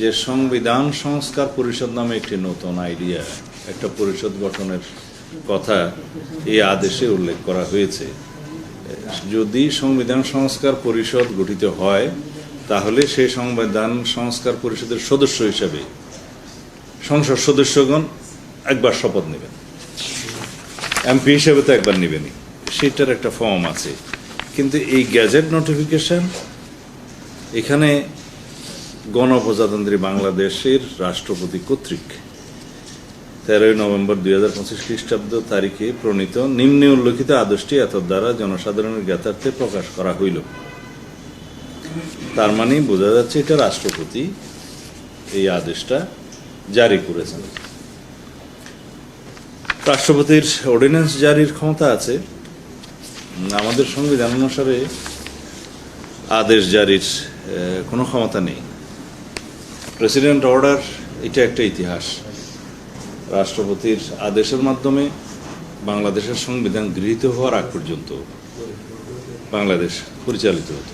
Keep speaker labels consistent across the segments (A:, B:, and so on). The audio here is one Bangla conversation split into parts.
A: যে সংবিধান সংস্কার পরিষদ নামে একটি নতুন আইডিয়া, একটা পরিষদ গঠনের কথা এই আদেশে উল্লেখ করা হয়েছে। যদি সংবিধান সংস্কার পরিষদ গঠিত হয়, তাহলে সেই সংবিধান সংস্কার পরিষদের সদস্য হিসাবে সংসদ সদস্যগণ একবার শপথ নেবেন। এমপি হিসেবে তো একবার নেবেনই। সেটার একটা ফর্ম আছে। কিন্তু এই গ্যাজেট নোটিফিকেশন এখানে গণপ্রজাতন্ত্রী বাংলাদেশের রাষ্ট্রপতি কর্তৃক তেরোই নভেম্বর দুই হাজার পঁচিশ খ্রিস্টাব্দ তারিখে প্রণীত নিম্নে উল্লেখিত আদেশটি এত দ্বারা জনসাধারণের জ্ঞাতার্থে প্রকাশ করা হইল। তার মানে বোঝা যাচ্ছে এটা রাষ্ট্রপতি এই আদেশটা জারি করেছেন। রাষ্ট্রপতির অর্ডিন্যান্স জারির ক্ষমতা আছে। আমাদের সংবিধান অনুসারে আদেশ জারির কোনো ক্ষমতা নেই। প্রেসিডেন্ট অর্ডার এটা একটা ইতিহাস। রাষ্ট্রপতির আদেশের মাধ্যমে বাংলাদেশের সংবিধান গৃহীত হওয়ার আগ পর্যন্ত বাংলাদেশ পরিচালিত হতো।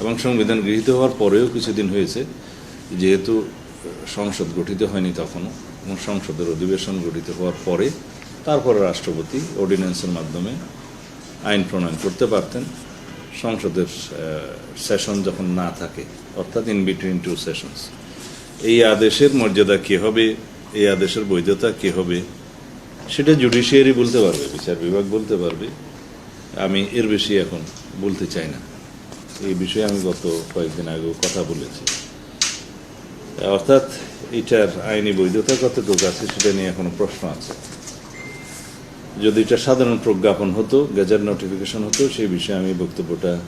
A: এবং সংবিধান গৃহীত হওয়ার পরেও কিছুদিন হয়েছে, যেহেতু সংসদ গঠিত হয়নি তখনও, এবং সংসদের অধিবেশন গঠিত হওয়ার পরে তারপরে রাষ্ট্রপতি অর্ডিন্যান্সের মাধ্যমে আইন প্রণয়ন করতে পারতেন। সংসদের সেশন যখন না থাকে, অর্থাৎ ইন বিটুইন টু সেশনস এই আদেশের মর্যাদা কী হবে? এই আদেশের বৈধতা কী হবে? সেটা জুডিশিয়ারি বলতে পারবে, বিচার বিভাগ বলতে পারবে। আমি এর বেশি এখন বলতে চাই না। এই বিষয়ে আমি গত কয়েকদিন আগেও কথা বলেছি। অর্থাৎ এটার আইনি বৈধতা কতটুকু আছে সেটা নিয়ে এখনও প্রশ্ন আছে। যদি এটা সাধারণ প্রজ্ঞাপন হতো গেজার নোটিফিকেশন হতো, সেই বিষয়ে আমি বক্তব্যটা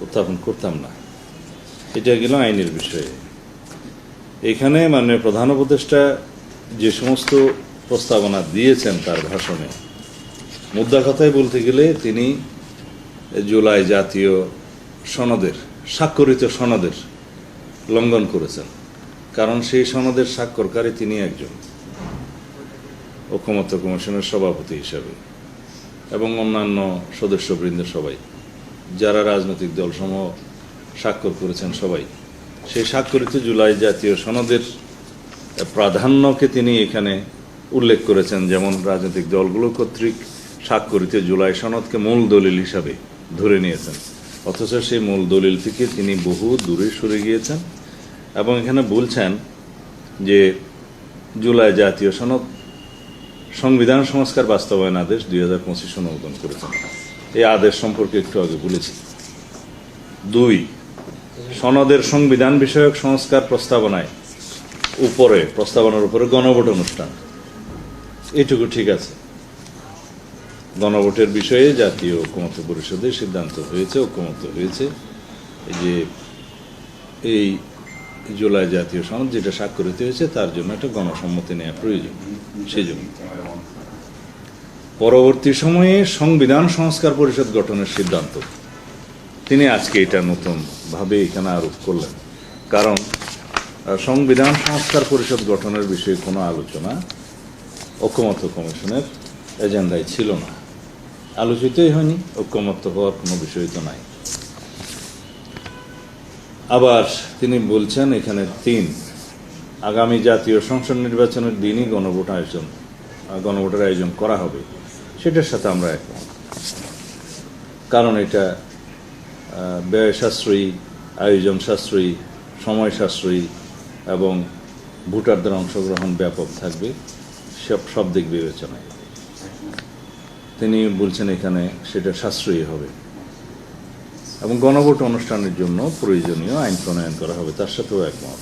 A: উত্থাপন করতাম না। এটা গেল আইনের বিষয়ে। এখানে মাননীয় প্রধান উপদেষ্টা যে সমস্ত প্রস্তাবনা দিয়েছেন তার ভাষণে, মুদ্রা কথায় বলতে গেলে তিনি জুলাই জাতীয় সনদের, স্বাক্ষরিত সনদের লঙ্ঘন করেছেন। কারণ সেই সনদের স্বাক্ষরকারী তিনি একজন ঐকমত্য কমিশনের সভাপতি হিসাবে এবং অন্যান্য সদস্যবৃন্দ সবাই, যারা রাজনৈতিক দলসমূহ স্বাক্ষর করেছেন সবাই। সেই স্বাক্ষরিত জুলাই জাতীয় সনদের প্রাধান্যকে তিনি এখানে উল্লেখ করেছেন, যেমন রাজনৈতিক দলগুলো কর্তৃক স্বাক্ষরিত জুলাই সনদকে মূল দলিল হিসাবে ধরে নিয়েছেন। অথচ সেই মূল দলিল থেকে তিনি বহু দূরে সরে গিয়েছেন এবং এখানে বলছেন যে জুলাই জাতীয় সনদ সংবিধান সংস্কার বাস্তবায়ন আদেশ দুই হাজার পঁচিশ অনুমোদন করেছেন। এই আদেশ সম্পর্কে একটু আগে বলেছি। দুই সনদের সংবিধান বিষয়ক সংস্কার প্রস্তাবনায় উপরে, প্রস্তাবনার উপরে গণভোট অনুষ্ঠান। এটুকু ঠিক আছে। গণভোটের বিষয়ে জাতীয় ঐক্যমত্য পরিষদের সিদ্ধান্ত হয়েছে, ঐক্যমত্য হয়েছে। যে এই জুলাই জাতীয় সনদ যেটা স্বাক্ষরিত হয়েছে, তার জন্য একটা গণসম্মতি নেওয়া প্রয়োজন। সেজন্য। পরবর্তী সময়ে সংবিধান সংস্কার পরিষদ গঠনের সিদ্ধান্ত। তিনি আজকে এটা নতুন ভাবে এখানে আরোপ করলেন। কারণ সংবিধান সংস্কার পরিষদ গঠনের বিষয়ে কোনো আলোচনা ঐক্যমত্য কমিশনের এজেন্ডায় ছিল না। আলোচিতই হয়নি ঐক্যমত্য হওয়ার কোনো বিষয় তো নাই। আবার তিনি বলছেন, এখানে তিন, আগামী জাতীয় সংসদ নির্বাচনের দিনই গণভোট আয়োজন গণভোটের আয়োজন করা হবে। সেটার সাথে আমরা একমত। কারণ এটা ব্যয় সাশ্রয়ী আয়োজন সাশ্রয়ী সময় সাশ্রয়ী এবং ভোটারদের অংশগ্রহণ ব্যাপক থাকবে, সব সব দিক বিবেচনায়। তিনি বলছেন এখানে সেটা সাশ্রয়ী হবে। এবং গণভোট অনুষ্ঠানের জন্য প্রয়োজনীয় আইন প্রণয়ন করা হবে, তার সাথেও একমত।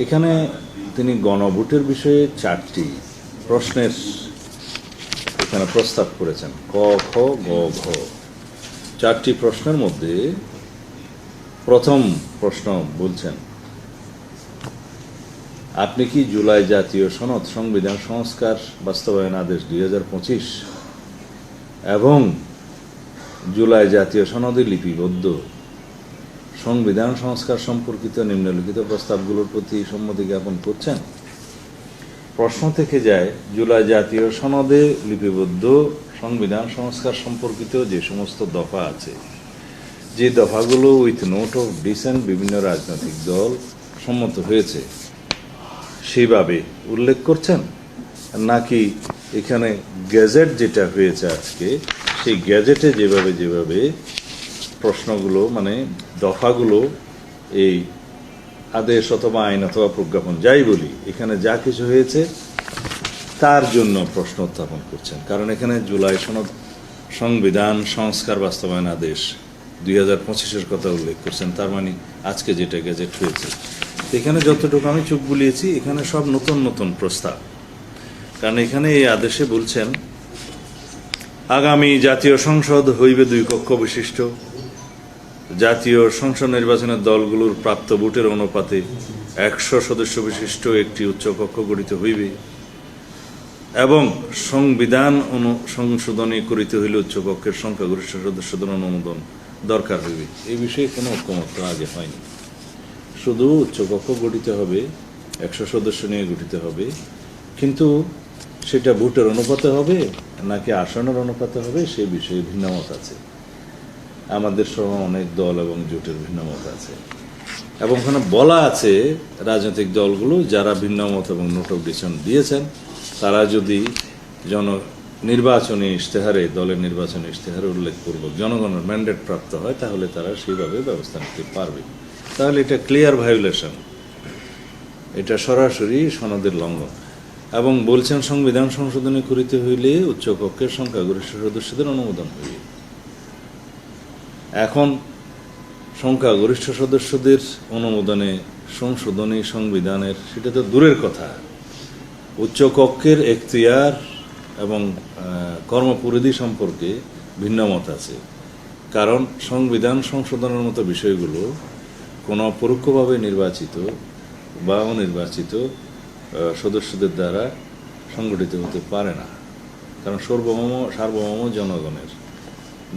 A: এখানে তিনি গণভোটের বিষয়ে চারটি প্রশ্নের এখানে প্রস্তাব করেছেন, ক, খ, গ, ঘ। চারটি প্রশ্নের মধ্যে প্রথম প্রশ্ন বলছেন, আপনি কি জুলাই জাতীয় সনদ সংবিধান সংস্কার বাস্তবায়ন আদেশ দু হাজার পঁচিশ এবং জুলাই জাতীয় সনদে লিপিবদ্ধ সংবিধান সংস্কার সম্পর্কিত নিম্নলিখিত প্রস্তাবগুলোর প্রতি সম্মতি জ্ঞাপন করছেন? প্রশ্ন থেকে যায়, জুলাই জাতীয় সনদে লিপিবদ্ধ সংবিধান সংস্কার সম্পর্কিত যে সমস্ত দফা আছে, যে দফাগুলো উইথ নোট অফ ডিসেন্ট বিভিন্ন রাজনৈতিক দল সম্মত হয়েছে সেইভাবে উল্লেখ করছেন? নাকি এখানে গ্যাজেট যেটা হয়েছে আজকে, সেই গ্যাজেটে যেভাবে যেভাবে প্রশ্নগুলো মানে দফাগুলো, এই আদেশ অথবা আইন অথবা প্রজ্ঞাপন, যাই বলি, এখানে যা কিছু হয়েছে তার জন্য প্রশ্ন উত্থাপন করছেন। কারণ এখানে জুলাই সনদ সংবিধান, সংস্কার, বাস্তবায়ন আদেশ দুই হাজার পঁচিশের কথা উল্লেখ করছেন। তার মানে আজকে যেটা গেজেট হয়েছে। এখানে যতটুকু আমি চোখ বুলিয়েছি, এখানে সব নতুন নতুন প্রস্তাব। কারণ এখানে এই আদেশে বলছেন, আগামী জাতীয় সংসদ হইবে দুই কক্ষ বিশিষ্ট। জাতীয় সংসদ নির্বাচনের দলগুলোর প্রাপ্ত ভোটের অনুপাতে একশো সদস্য বিশিষ্ট একটি উচ্চকক্ষ গঠিত হইবে। এবং সংবিধান অনু সংশোধনী করিতে হইলে উচ্চপক্ষের সংখ্যাগরিষ্ঠ সদস্যদের অনুমোদন দরকার হইবে। এই বিষয়ে কোনো ঐক্যমত্য আগে হয়নি। শুধু উচ্চকক্ষ গঠিত হবে, একশো সদস্য নিয়ে গঠিত হবে, কিন্তু সেটা ভোটের অনুপাতে হবে নাকি আসনের অনুপাতে হবে সে বিষয়ে ভিন্নমত আছে। আমাদের সহ অনেক দল এবং জোটের ভিন্নমত আছে। এবং ওখানে বলা আছে রাজনৈতিক দলগুলো যারা ভিন্নমত এবং নোট অফ ডিসিশন দিয়েছেন তারা যদি জন নির্বাচনী ইশতেহারে, দলের নির্বাচনী ইশতেহারে উল্লেখপূর্বক জনগণের ম্যান্ডেট প্রাপ্ত হয়, তাহলে তারা সেইভাবে ব্যবস্থা নিতে পারবে। তাহলে এটা ক্লিয়ার ভায়োলেশন এটা সরাসরি সনদের লঙ্ঘন। এবং বলছেন, সংবিধান সংশোধনী করিতে হইলে উচ্চকক্ষের সংখ্যাগরিষ্ঠ সদস্যদের অনুমোদন হইবে। এখন সংখ্যাগরিষ্ঠ সদস্যদের অনুমোদনে সংশোধনী সংবিধানের, সেটা তো দূরের কথা। উচ্চকক্ষের এখতিয়ার এবং কর্মপরিধি সম্পর্কে ভিন্নমত আছে। কারণ সংবিধান সংশোধনের মতো বিষয়গুলো কোনো পরোক্ষভাবে নির্বাচিত বা অনির্বাচিত সদস্যদের দ্বারা সংগঠিত হতে পারে না। কারণ সর্বভৌম সার্বভৌম জনগণের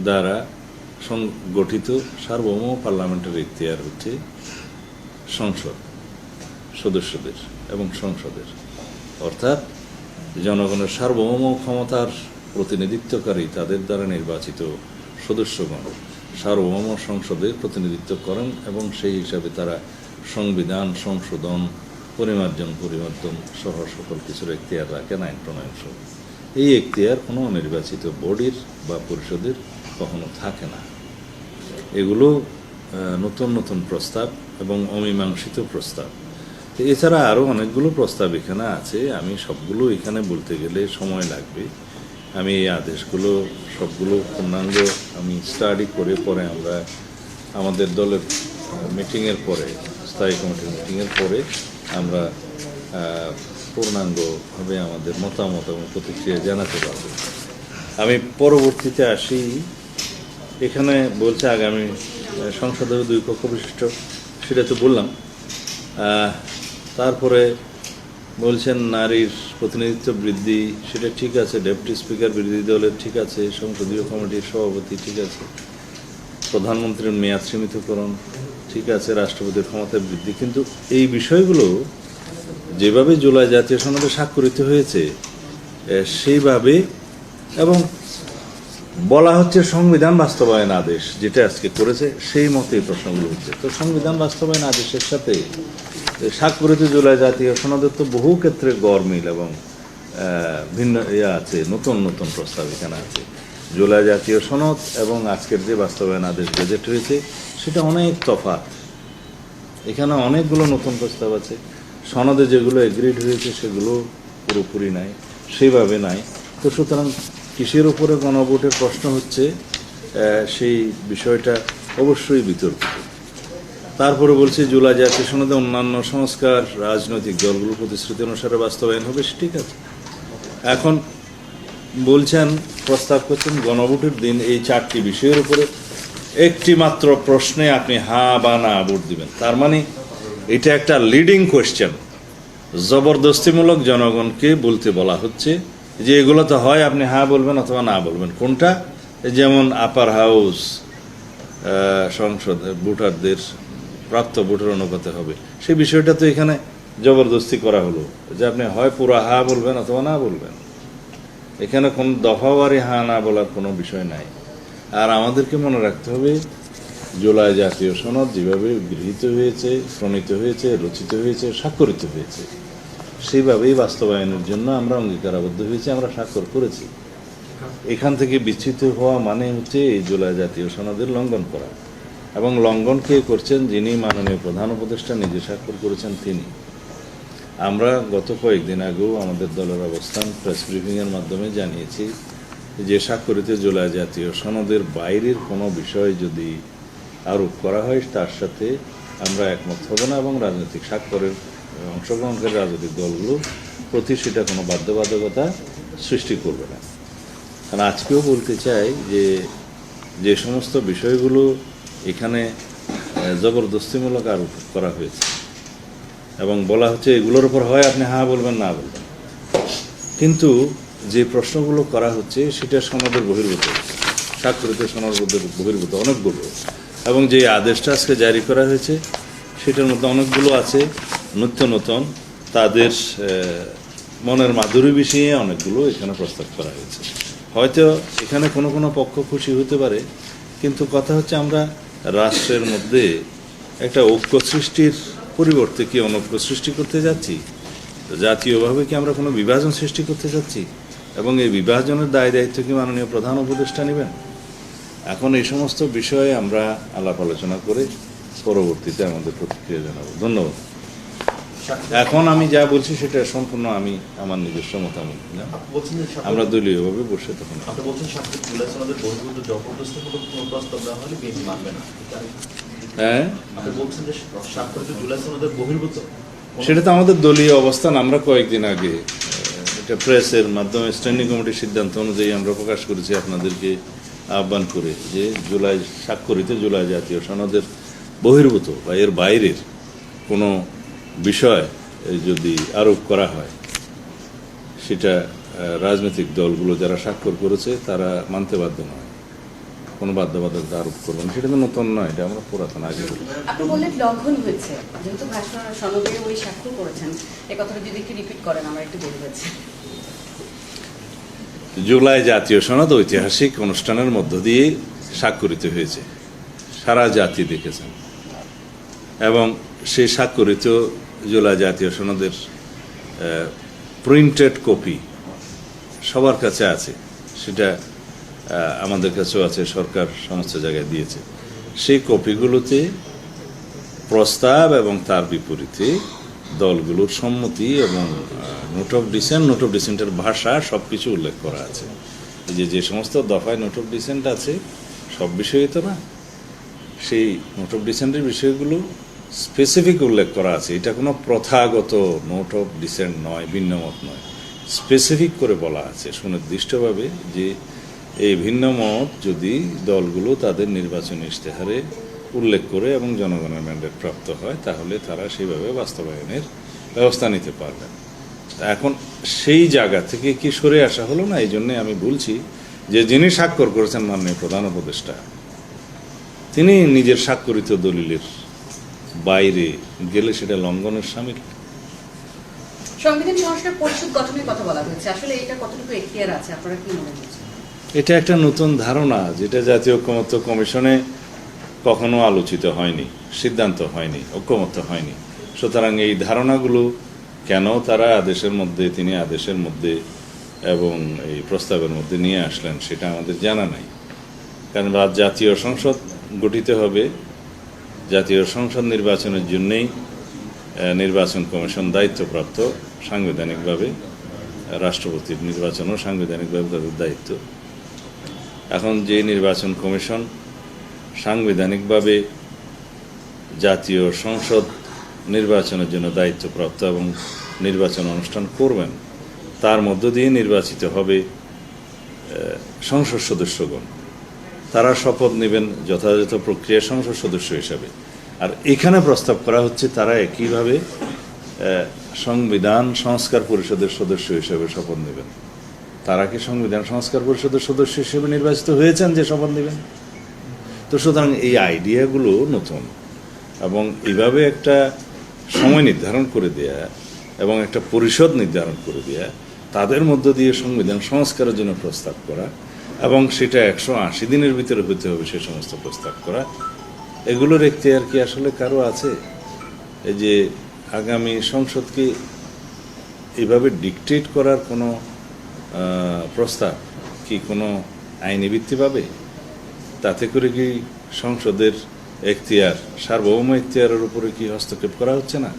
A: দ্বারা সংগঠিত সার্বভৌম পার্লামেন্টের ইখতিয়ার হচ্ছে সংসদ, সদস্যদের এবং সংসদের। অর্থাৎ জনগণের সার্বভৌম ক্ষমতার প্রতিনিধিত্বকারী তাদের দ্বারা নির্বাচিত সদস্যগণ সার্বভৌম সংসদে প্রতিনিধিত্ব করেন এবং সেই হিসাবে তারা সংবিধান, সংশোধন, পরিমার্জন, পরিবর্তন সহ সকল কিছুর এখতিয়ার রাখেন আইন প্রণয়ন সহ এই এখতিয়ার কোনো নির্বাচিত বডির বা পরিষদের কখনো থাকে না। এগুলো নতুন নতুন প্রস্তাব এবং অমীমাংসিত প্রস্তাব। তো এছাড়া আরও অনেকগুলো প্রস্তাব এখানে আছে। আমি সবগুলো এখানে বলতে গেলে সময় লাগবে। আমি এই আদেশগুলো, সবগুলো পূর্ণাঙ্গ আমি স্টাডি করে পরে আমরা আমাদের দলের মিটিংয়ের পরে, স্থায়ী কমিটির মিটিংয়ের পরে আমরা পূর্ণাঙ্গভাবে আমাদের মতামত এবং প্রতিক্রিয়া জানাতে পারব। আমি পরবর্তীতে আসি। এখানে বলছে আগামী সংসদের দুই কক্ষ বিশিষ্ট, সেটা তো বললাম। তারপরে বলছেন নারীর প্রতিনিধিত্ব বৃদ্ধি, সেটা ঠিক আছে, ডেপুটি স্পিকার বিরোধী দলের ঠিক আছে, সংসদীয় কমিটির সভাপতি ঠিক আছে, প্রধানমন্ত্রীর মেয়াদ সীমিতকরণ ঠিক আছে, রাষ্ট্রপতির ক্ষমতা বৃদ্ধি, কিন্তু এই বিষয়গুলো যেভাবে জুলাই জাতীয় সনদে স্বাক্ষরিত হয়েছে সেইভাবে এবং বলা হচ্ছে সংবিধান বাস্তবায়ন আদেশ, যেটা আজকে করেছে, সেই মতেই প্রশ্নগুলো হচ্ছে। তো সংবিধান বাস্তবায়ন আদেশের সাথে এ, স্বাক্ষরিত জুলাই জাতীয় সনদের তো বহু ক্ষেত্রে গরমিল এবং ভিন্ন ইয়ে আছে নতুন নতুন প্রস্তাব এখানে আছে। জুলাই জাতীয় সনদ এবং আজকের যে বাস্তবায়ন আদেশ গেজেট হয়েছে সেটা অনেক তফাৎ। এখানে অনেকগুলো নতুন প্রস্তাব আছে। সনদে যেগুলো এগ্রিড হয়েছে সেগুলো পুরোপুরি নাই সেভাবে নাই। তো সুতরাং কিসের উপরে গণভোটের প্রশ্ন হচ্ছে সেই বিষয়টা অবশ্যই বিতর্কিত। তারপরে বলছি, জুলাই জাতীয় সনদে অন্যান্য সংস্কার, রাজনৈতিক দলগুলো প্রতিশ্রুতি অনুসারে বাস্তবায়ন হবে ঠিক আছে। এখন বলছেন, প্রস্তাব করছেন, গণভোটের দিন এই চারটি বিষয়ের উপরে একটি মাত্র প্রশ্নে আপনি হা বা না ভোট দিবেন। তার মানে এটা একটা লিডিং কোয়েশ্চেন জবরদস্তিমূলক জনগণকে বলতে বলা হচ্ছে যে এগুলো তো হয়, আপনি হ্যাঁ বলবেন অথবা না বলবেন। কোনটা? যেমন আপার হাউস সংসদ, ভোটারদের প্রাপ্ত ভোটার অনুপাতে হবে। সেই বিষয়টা তো এখানে জবরদস্তি করা হলো যে আপনি হয় পুরা হা বলবেন অথবা না বলবেন। এখানে কোন দফাওয়ারি হা না বলার কোনো বিষয় নাই। আর আমাদেরকে মনে রাখতে হবে, জুলাই জাতীয় সনদ যেভাবে গৃহীত হয়েছে, প্রণীত হয়েছে, রচিত হয়েছে, স্বাক্ষরিত হয়েছে সেইভাবেই বাস্তবায়নের জন্য আমরা অঙ্গীকারাবদ্ধ হয়েছি, আমরা স্বাক্ষর করেছি। এখান থেকে বিচ্ছিত হওয়া মানে হচ্ছে এই জুলাই জাতীয় সনদের লঙ্ঘন করা। এবং লঙ্ঘন কে করছেন যিনি মাননীয় প্রধান উপদেষ্টা, নিজে স্বাক্ষর করেছেন তিনি। আমরা গত কয়েকদিন আগেও আমাদের দলের অবস্থান প্রেস ব্রিফিংয়ের মাধ্যমে জানিয়েছি যে স্বাক্ষরিত জুলাই জাতীয় সনদের বাইরের কোনো বিষয় যদি আরোপ করা হয়, তার সাথে আমরা একমত হব না এবং রাজনৈতিক স্বাক্ষরের অংশগ্রহণকারী রাজনৈতিক দলগুলো প্রতি সেটা কোনো বাধ্যবাধকতা সৃষ্টি করবে না। কারণ আজকেও বলতে চাই যে যে সমস্ত বিষয়গুলো এখানে জবরদস্তিমূলক আরোপ করা হয়েছে। এবং বলা হচ্ছে, এগুলোর উপর হয় আপনি হ্যাঁ বলবেন, না বলবেন। কিন্তু যে প্রশ্নগুলো করা হচ্ছে, সেটা সনদের বহির্ভূত স্বাক্ষরিত সনদের বহির্ভূত, অনেকগুলো। এবং যে আদেশটা আজকে জারি করা হয়েছে, সেটার মধ্যে অনেকগুলো আছে, নিত্য নতুন। তাদের মনের মাধুরী বিষয়ে অনেকগুলো এখানে প্রস্তাব করা হয়েছে। হয়তো এখানে কোনো কোনো পক্ষ খুশি হতে পারে, কিন্তু কথা হচ্ছে আমরা রাষ্ট্রের মধ্যে একটা ঐক্য সৃষ্টির পরিবর্তে কি অনৈক্য সৃষ্টি করতে যাচ্ছি? জাতীয়ভাবে কি আমরা কোনো বিভাজন সৃষ্টি করতে যাচ্ছি? এবং এই বিভাজনের দায় দায়িত্ব কি মাননীয় প্রধান উপদেষ্টা নেবেন? এখন এই সমস্ত বিষয়ে আমরা আলাপ আলোচনা করে পরবর্তীতে আমাদের প্রতিক্রিয়া জানাব। ধন্যবাদ। এখন আমি যা বলছি সেটা সম্পূর্ণ আমি আমার নিজস্ব মতামত আমরা দলীয়ভাবে বসে তখন হ্যাঁ? সেটা তো আমাদের দলীয় অবস্থান আমরা কয়েকদিন আগে এটা প্রেসের মাধ্যমে স্ট্যান্ডিং কমিটির সিদ্ধান্ত অনুযায়ী আমরা প্রকাশ করেছি আপনাদেরকে আহ্বান করে যে জুলাই স্বাক্ষরিত জুলাই জাতীয় সনদের বহির্ভূত বা এর বাইরের কোনো বিষয় যদি আরোপ করা হয় সেটা রাজনৈতিক দলগুলো যারা স্বাক্ষর করেছে তারা মানতে বাধ্য নয়। কোনো বাধ্যবাধকতা আরোপ করবে না। সেটা তো নতুন নয় এটা আমরা পুরাতন আগে
B: আপনি বললেন লঙ্ঘন হয়েছে। যেহেতু ভাষা সনদে উনি স্বাক্ষর করেছেন এই কথাটা যদি একটু রিপিট করেন আমার একটু বলে যাচ্ছে
A: জুলাই জাতীয় সনদ ঐতিহাসিক অনুষ্ঠানের মধ্য দিয়ে স্বাক্ষরিত হয়েছে। সারা জাতি দেখেছেন। এবং সেই স্বাক্ষরিত জুলাই জাতীয় সনদের প্রিন্টেড কপি সবার কাছে আছে। সেটা আমাদের কাছেও আছে, সরকার সমস্ত জায়গায় দিয়েছে। সেই কপিগুলোতে প্রস্তাব এবং তার বিপরীতে দলগুলোর সম্মতি এবং note of dissent note of ডিসেন্টের ভাষা সব কিছু উল্লেখ করা আছে। যে যে সমস্ত দফায় নোট অফ ডিসেন্ট আছে, সব বিষয়ে তো না। সেই নোট অফ ডিসেন্টের বিষয়গুলো স্পেসিফিক উল্লেখ করা আছে। এটা কোনো প্রথাগত নোট অফ ডিসেন্ট নয়, ভিন্নমত নয়। স্পেসিফিক করে বলা আছে সুনির্দিষ্টভাবে যে এই ভিন্নমত যদি দলগুলো তাদের নির্বাচনী ইশতেহারে উল্লেখ করে এবং জনগণের ম্যান্ডেট প্রাপ্ত হয়, তাহলে তারা সেইভাবে বাস্তবায়নের ব্যবস্থা নিতে পারবেন এখন সেই জায়গা থেকে কি সরে আসা হলো না? এই জন্যে আমি বলছি যে যিনি স্বাক্ষর করেছেন মাননীয় প্রধান উপদেষ্টা, তিনি নিজের স্বাক্ষরিত দলিলের বাইরে গেলে সেটা লঙ্ঘনের সামিল
B: সংবিধান সংস্কার পরিষদ গঠনের কথা বলা হয়েছে। আসলে এটা কতটুকু এখতিয়ার আছে? আপনারা কি মনে করছেন?
A: এটা একটা নতুন ধারণা যেটা জাতীয় ঐক্যমত্য কমিশনে কখনো আলোচিত হয়নি সিদ্ধান্ত হয়নি ঐক্যমত্য হয়নি। সুতরাং এই ধারণাগুলো কেন তারা আদেশের মধ্যে তিনি আদেশের মধ্যে এবং এই প্রস্তাবের মধ্যে নিয়ে আসলেন সেটা আমাদের জানা নাই। কারণ রাজ জাতীয় সংসদ গঠিত হবে জাতীয় সংসদ নির্বাচনের জন্যেই নির্বাচন কমিশন দায়িত্বপ্রাপ্ত সাংবিধানিকভাবে রাষ্ট্রপতির নির্বাচনও সাংবিধানিকভাবে তাদের দায়িত্ব। এখন যে নির্বাচন কমিশন সাংবিধানিকভাবে জাতীয় সংসদ নির্বাচনের জন্য দায়িত্বপ্রাপ্ত এবং নির্বাচন অনুষ্ঠান করবেন, তার মধ্য দিয়ে নির্বাচিত হবে সংসদ সদস্যগণ। তারা শপথ নেবেন যথাযথ প্রক্রিয়া সংসদ সদস্য হিসাবে। আর এখানে প্রস্তাব করা হচ্ছে তারা একইভাবে সংবিধান সংস্কার পরিষদের সদস্য হিসেবে শপথ নেবেন। তারা কি সংবিধান সংস্কার পরিষদের সদস্য হিসেবে নির্বাচিত হয়েছেন যে শপথ নেবেন? তো সুতরাং এই আইডিয়াগুলো নতুন এবং এইভাবে একটা সময় নির্ধারণ করে দেয়া এবং একটা পরিষদ নির্ধারণ করে দেয়া, তাদের মধ্য দিয়ে সংবিধান সংস্কারের জন্য প্রস্তাব করা এবং সেটা একশো আশি দিনের ভিতরে হতে হবে সে সমস্ত প্রস্তাব করা। এগুলোর এখতিয়ার কি আসলে কারও আছে? এই যে আগামী সংসদকে এভাবে ডিকটেট করার কোনো প্রস্তাব কি কোনো আইনি ভিত্তি পাবে? তাতে করে কি সংসদের এখতিয়ার, সার্বভৌম এখতিয়ারের উপরে কি হস্তক্ষেপ করা হচ্ছে না?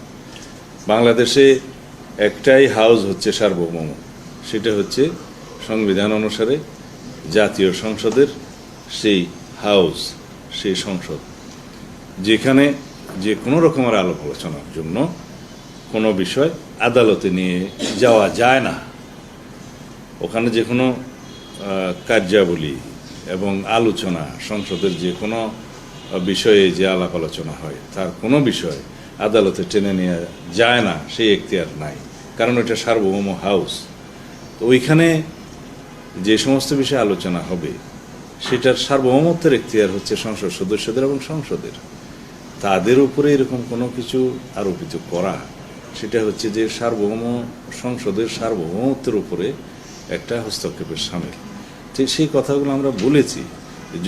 A: বাংলাদেশে একটাই হাউস হচ্ছে সার্বভৌম। সেটা হচ্ছে সংবিধান অনুসারে জাতীয় সংসদের সেই হাউস, সেই সংসদ, যেখানে যে কোনো রকমের আলাপ আলোচনার জন্য কোনো বিষয় আদালতে নিয়ে যাওয়া যায় না। ওখানে যে কোনো কার্যাবলী এবং আলোচনা, সংসদের যে কোনো বিষয়ে যে আলাপ আলোচনা হয়, তার কোনো বিষয় আদালতে টেনে নেওয়া যায় না, সেই এখতিয়ার নাই। কারণ এটা সার্বভৌম হাউস। তো ওইখানে যে সমস্ত বিষয়ে আলোচনা হবে, সেটার সার্বভৌমত্বের এখতিয়ার হচ্ছে সংসদ সদস্যদের এবং সংসদের। তাদের উপরে এরকম কোনো কিছু আরোপিত করা, সেটা হচ্ছে যে সার্বভৌম, সংসদের সার্বভৌমত্বের উপরে একটা হস্তক্ষেপের সামিল। ঠিক সেই কথাগুলো আমরা বলেছি,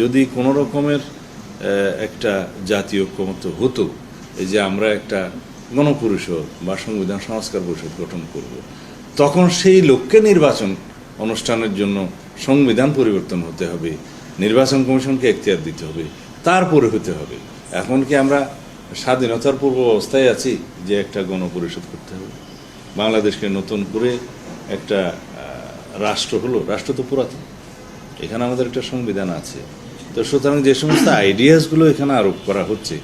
A: যদি কোনো রকমের একটা জাতীয় ঐক্যমত্য হতো, এই যে আমরা একটা গণপরিষদ বা সংবিধান সংস্কার পরিষদ গঠন করব, তখন সেই লোককে নির্বাচন অনুষ্ঠানের জন্য সংবিধান পরিবর্তন হতে হবে, নির্বাচন কমিশনকে এখতিয়ার দিতে হবে, তারপরে হতে হবে। এখন কি আমরা স্বাধীনতার পূর্ব অবস্থায় আছি যে একটা গণপরিষদ করতে হবে? বাংলাদেশকে নতুন করে একটা রাষ্ট্র হলো, রাষ্ট্র তো পুরাতন। এখানে আমাদের একটা সংবিধান আছে। তো সুতরাং যে সমস্ত আইডিয়াসগুলো এখানে আরোপ করা হচ্ছে,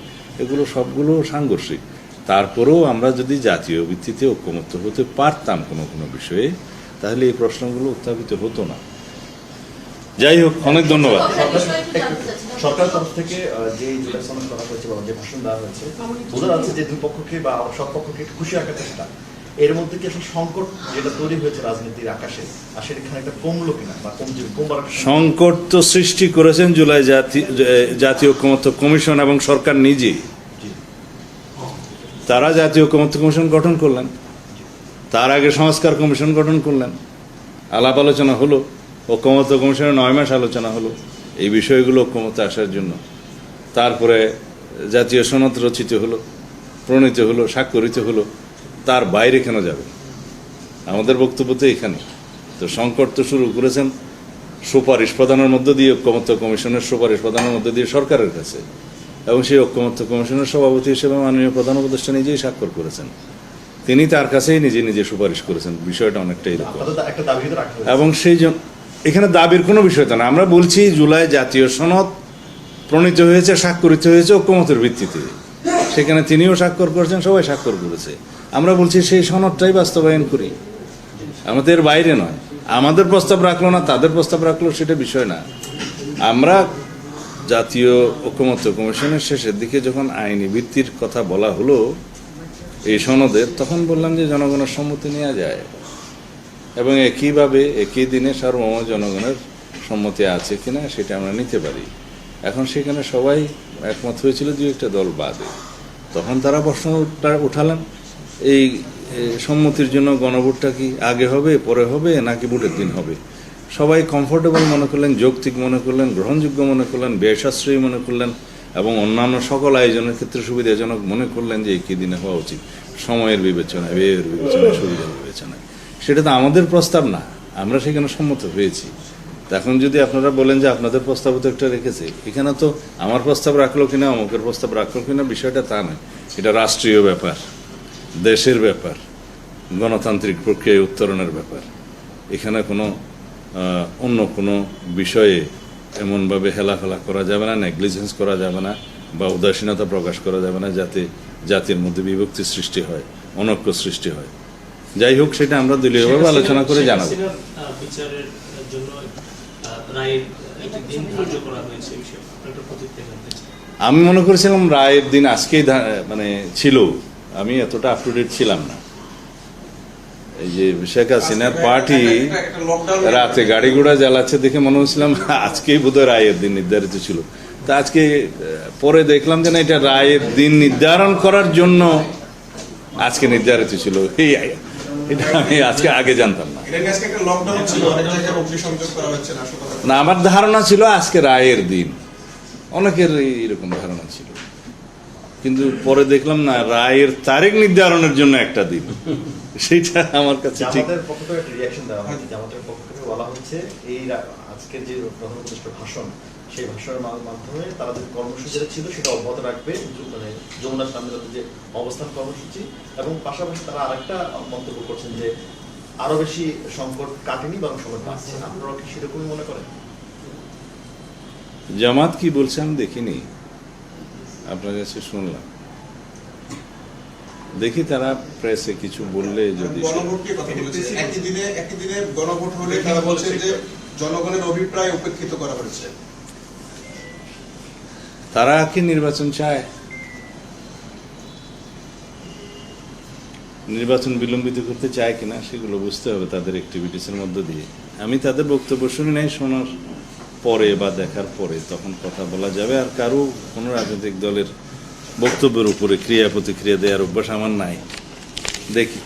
A: এগুলো সবগুলো সাংঘর্ষিক। তারপরেও আমরা যদি জাতীয় ভিত্তিতে ঐক্যমত্য হতে পারতাম কোনো কোনো বিষয়ে তাহলে এই প্রশ্নগুলো উত্থাপিত হতো না। যাই হোক অনেক ধন্যবাদ।
C: সরকার তরফ থেকে যে জুলাই সনদ করা হয়েছে বা যে ভাষণ দেওয়া হয়েছে বোঝা যাচ্ছে যে দুই পক্ষকে বা সব পক্ষকে খুশি রাখার চেষ্টা। এর মধ্যে কি আসলে সংকট যেটা তৈরি হয়েছে রাজনীতির আকাশে আর সেখানে একটা কমলো কিনা বা কমছে কমবার
A: সংকট? তো সৃষ্টি করেছেন জুলাই জাতি- জাতীয় ঐক্যমত্য কমিশন এবং সরকার নিজেই। তারা জাতীয় ঐক্যমত্য কমিশন গঠন করলেন। তার আগে সংস্কার কমিশন গঠন করলেন। আলাপ আলোচনা হলো, ঐক্যমত্য কমিশনে নয় মাস আলোচনা হলো এই বিষয়গুলো ঐক্যমতে আসার জন্য। তারপরে জাতীয় সনদ রচিত হলো, প্রণীত হলো, স্বাক্ষরিত হলো, তার বাইরে কেন যাবে? আমাদের বক্তব্য তো এখানে তো সংকট তো শুরু করেছেন সুপারিশ প্রদানের মধ্য দিয়ে, ঐক্যমত্য কমিশনের সুপারিশ প্রদানের মধ্য দিয়ে সরকারের কাছে। এবং সেই ঐক্যমত্য কমিশনের সভাপতি হিসেবে মাননীয় প্রধান উপদেষ্টা নিজেই স্বাক্ষর করেছেন। তিনি তার কাছেই নিজে নিজে সুপারিশ করেছেন। বিষয়টা অনেকটা এরকম। এবং সেই জন্য এখানে দাবির কোনো বিষয় তো না। আমরা বলছি জুলাই জাতীয় সনদ প্রণীত হয়েছে স্বাক্ষরিত হয়েছে ঐক্যমতের ভিত্তিতে। সেখানে তিনিও স্বাক্ষর করেছেন সবাই স্বাক্ষর করেছে। আমরা বলছি সেই সনদটাই বাস্তবায়ন করি। আমাদের বাইরে নয়। আমাদের প্রস্তাব রাখল না তাদের প্রস্তাব রাখল সেটা বিষয় না। আমরা জাতীয় ঐক্যমত্য কমিশনের শেষের দিকে যখন আইনি ভিত্তির কথা বলা হলো এই সনদের, তখন বললাম যে জনগণের সম্মতি নেওয়া যায়। এবং একইভাবে একই দিনে সার্বভৌম জনগণের সম্মতি আছে কিনা সেটা আমরা নিতে পারি। এখন সেখানে সবাই একমত হয়েছিল দু একটা দল বাদে। তখন তারা প্রশ্ন উঠা- উঠালেন, এই সম্মতির জন্য গণভোটটা কি আগে হবে, পরে হবে, নাকি ভোটের দিন হবে? সবাই কমফোর্টেবল মনে করলেন, যৌক্তিক মনে করলেন, গ্রহণযোগ্য মনে করলেন ব্যয় সাশ্রয়ী মনে করলেন। এবং অন্যান্য সকল আয়োজনের ক্ষেত্রে সুবিধাজনক মনে করলেন যে একই দিনে হওয়া উচিত। সময়ের বিবেচনায়, ব্যয়ের বিবেচনায়, সুবিধার বিবেচনায়। সেটা তো আমাদের প্রস্তাব না, আমরা সেখানে সম্মত হয়েছি। এখন যদি আপনারা বলেন যে আপনাদের প্রস্তাব তো একটা রেখেছে, এখানে তো আমার প্রস্তাব রাখল কিনা, অমুকের প্রস্তাব রাখল কিনা, বিষয়টা তা নয়। এটা রাষ্ট্রীয় ব্যাপার, দেশের ব্যাপার, গণতান্ত্রিক প্রক্রিয়ায় উত্তরণের ব্যাপার। এখানে কোনো অন্য কোনো বিষয়ে এমনভাবে হেলাফেলা করা যাবে না নেগলিজেন্স করা যাবে না বা উদাসীনতা প্রকাশ করা যাবে না যাতে জাতির মধ্যে বিভক্তি সৃষ্টি হয় অনৈক্য সৃষ্টি হয়। যাই হোক সেটা আমরা দলীয়ভাবে আলোচনা করে জানাব। আমি মনে করেছিলাম রায়ের দিন আজকেই মানে ছিল। আমি এতটা আপ টু ডেট ছিলাম না। এই যে শেখ হাসিনার পার্টি রাতে গাড়ি ঘোড়া জ্বালাচ্ছে দেখে মনে হচ্ছিলাম আজকেই বোধহয় রায়ের দিন নির্ধারিত ছিল। তা আজকে পরে দেখলাম যে না এটা রায়ের দিন নির্ধারণ করার জন্য আজকে নির্ধারিত ছিল। এই এটা আমি আজকে আগে জানতাম না।
D: না
A: না আমার ধারণা ছিল আজকে রায়ের দিন। অনেকের এইরকম ধারণা ছিল। কিন্তু পরে দেখলাম না রায়ের তারিখ নির্ধারণের জন্য একটা দিন। সেইটা আমার কাছে ঠিক।
C: জামাতের পক্ষ থেকে একটা রিয়াকশন দেওয়া হচ্ছে জামাতের পক্ষ থেকে বলা হচ্ছে এই আজকের যে প্রধান উপদেষ্টার ভাষণ সেই ভাষণের মাধ্যমে তারা যে কর্মসূচি ছিল সেটা অব্যাহত রাখবে মানে যমুনা সামনে তাদের যে অবস্থান কর্মসূচি এবং পাশাপাশি তারা আরেকটা মন্তব্য করছেন যে আরও বেশি সংকট কাটেনি বরং সংকট বাড়ছে। আপনারা কি সেরকমই মনে করেন?
A: জামাত কি বলছে আমি দেখিনি। আপনার কাছে শুনলাম। দেখি তারা প্রেসে কিছু বললে যদি
D: জনগণের অভিপ্রায় উপেক্ষিত করা হয়েছে।
A: তারা কি নির্বাচন চায়? নির্বাচন বিলম্বিত করতে চায় কিনা সেগুলো বুঝতে হবে তাদের অ্যাক্টিভিটিসের মধ্য দিয়ে। আমি তাদের বক্তব্য শুনি নাই শোনার পরে বা দেখার পরে তখন কথা বলা যাবে। আর কারও কোনো রাজনৈতিক দলের বক্তব্যের উপরে ক্রিয়া প্রতিক্রিয়া দেওয়ার অভ্যাস আমার নাই। দেখি।